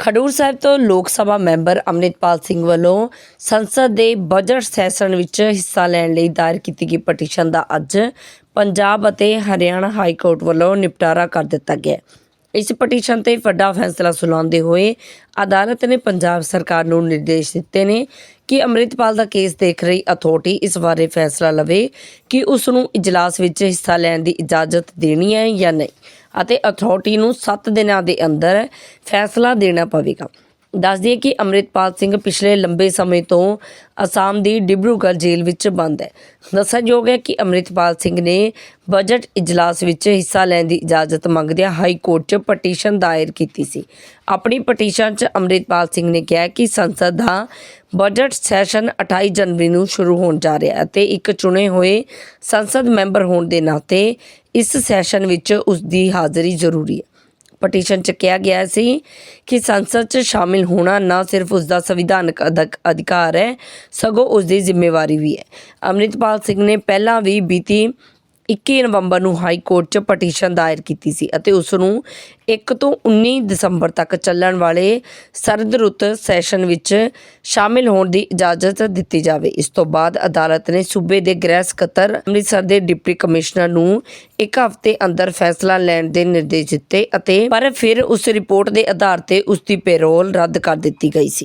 ਖਡੂਰ ਸਾਹਿਬ ਤੋਂ ਲੋਕ ਸਭਾ ਮੈਂਬਰ ਅੰਮ੍ਰਿਤਪਾਲ ਸਿੰਘ ਵੱਲੋਂ ਸੰਸਦ ਦੇ ਬਜਟ ਸੈਸ਼ਨ ਵਿੱਚ ਹਿੱਸਾ ਲੈਣ ਲਈ ਦਾਇਰ ਕੀਤੀ ਗਈ ਪਟੀਸ਼ਨ ਦਾ ਅੱਜ ਪੰਜਾਬ ਅਤੇ ਹਰਿਆਣਾ ਹਾਈ ਕੋਰਟ ਵੱਲੋਂ ਨਿਪਟਾਰਾ ਕਰ ਦਿੱਤਾ ਗਿਆ ਇਸ ਪਟੀਸ਼ਨ ਤੇ ਵੱਡਾ ਫੈਸਲਾ ਸੁਣਾਉਂਦੇ ਹੋਏ ਅਦਾਲਤ ਨੇ ਪੰਜਾਬ ਸਰਕਾਰ ਨੂੰ ਨਿਰਦੇਸ਼ ਦਿੱਤੇ ਨੇ ਕਿ ਅੰਮ੍ਰਿਤਪਾਲ ਦਾ ਕੇਸ ਦੇਖ ਰਹੀ ਅਥਾਰਟੀ ਇਸ ਬਾਰੇ ਫੈਸਲਾ ਲਵੇ ਕਿ ਉਸ ਨੂੰ ਇਜਲਾਸ ਵਿੱਚ ਹਿੱਸਾ ਲੈਣ ਦੀ ਇਜਾਜ਼ਤ ਦੇਣੀ ਹੈ ਜਾਂ ਨਹੀਂ ਅਤੇ ਅਥਾਰਟੀ ਨੂੰ 7 ਦਿਨਾਂ ਦੇ ਅੰਦਰ ਫੈਸਲਾ ਦੇਣਾ ਪਵੇਗਾ। ਦੱਸ ਦਈਏ ਕਿ ਅੰਮ੍ਰਿਤਪਾਲ ਸਿੰਘ ਪਿਛਲੇ ਲੰਬੇ ਸਮੇਂ ਤੋਂ ਅਸਾਮ ਦੀ ਡਿਬਰੂਗੜ੍ਹ ਜੇਲ੍ਹ ਵਿੱਚ ਬੰਦ ਹੈ। ਦੱਸਣਯੋਗ ਹੈ ਕਿ ਅੰਮ੍ਰਿਤਪਾਲ ਸਿੰਘ ਨੇ ਬਜਟ ਇਜਲਾਸ ਵਿੱਚ ਹਿੱਸਾ ਲੈਣ ਦੀ ਇਜਾਜ਼ਤ ਮੰਗਦਿਆਂ ਹਾਈ ਕੋਰਟ 'ਚ ਪਟੀਸ਼ਨ ਦਾਇਰ ਕੀਤੀ ਸੀ। ਆਪਣੀ ਪਟੀਸ਼ਨ 'ਚ ਅੰਮ੍ਰਿਤਪਾਲ ਸਿੰਘ ਨੇ ਕਿਹਾ ਕਿ ਸੰਸਦ ਦਾ ਬਜਟ ਸੈਸ਼ਨ 28 ਜਨਵਰੀ ਨੂੰ ਸ਼ੁਰੂ ਹੋਣ ਜਾ ਰਿਹਾ ਹੈ ਅਤੇ ਇੱਕ ਚੁਣੇ ਹੋਏ ਸੰਸਦ ਮੈਂਬਰ ਹੋਣ ਦੇ ਨਾਤੇ ਇਸ ਸੈਸ਼ਨ ਵਿੱਚ ਉਸ ਦੀ ਹਾਜ਼ਰੀ ਜ਼ਰੂਰੀ ਹੈ। ਪਟੀਸ਼ਨ 'ਚ ਕਿਹਾ ਗਿਆ ਸੀ ਕਿ ਸੰਸਦ 'ਚ ਸ਼ਾਮਿਲ ਹੋਣਾ ਨਾ ਸਿਰਫ ਉਸ ਦਾ ਸੰਵਿਧਾਨਕ ਅਧਿਕ- ਅਧਿਕਾਰ ਹੈ, ਸਗੋਂ ਉਸ ਦੀ ਜ਼ਿੰਮੇਵਾਰੀ ਵੀ ਹੈ। ਅੰਮ੍ਰਿਤਪਾਲ ਸਿੰਘ ਨੇ ਪਹਿਲਾਂ ਵੀ ਬੀਤੀ 21 ਨਵੰਬਰ ਨੂੰ ਹਾਈ ਕੋਰਟ 'ਚ ਪਟੀਸ਼ਨ ਦਾਇਰ ਕੀਤੀ ਸੀ ਅਤੇ ਉਸ ਨੂੰ 1 ਤੋਂ 19 ਦਸੰਬਰ ਤੱਕ ਚੱਲਣ ਵਾਲੇ ਸਰਦ ਰੁੱਤ ਸੈਸ਼ਨ ਵਿੱਚ ਸ਼ਾਮਿਲ ਹੋਣ ਦੀ ਇਜਾਜ਼ਤ ਦਿੱਤੀ ਜਾਵੇ। ਇਸ ਤੋਂ ਬਾਅਦ ਅਦਾਲਤ ਨੇ ਸੂਬੇ ਦੇ ਗ੍ਰਹਿ ਸਕੱਤਰ ਅੰਮ੍ਰਿਤਸਰ ਦੇ ਡਿਪਟੀ ਕਮਿਸ਼ਨਰ ਨੂੰ ਇੱਕ ਹਫ਼ਤੇ ਅੰਦਰ ਫੈਸਲਾ ਲੈਣ ਦੇ ਨਿਰਦੇਸ਼ ਦਿੱਤੇ ਅਤੇ ਪਰ ਫਿਰ ਉਸ ਰਿਪੋਰਟ ਦੇ ਆਧਾਰ ਤੇ ਉਸ ਦੀ ਪੈਰੋਲ ਰੱਦ ਕਰ ਦਿੱਤੀ ਗਈ ਸੀ।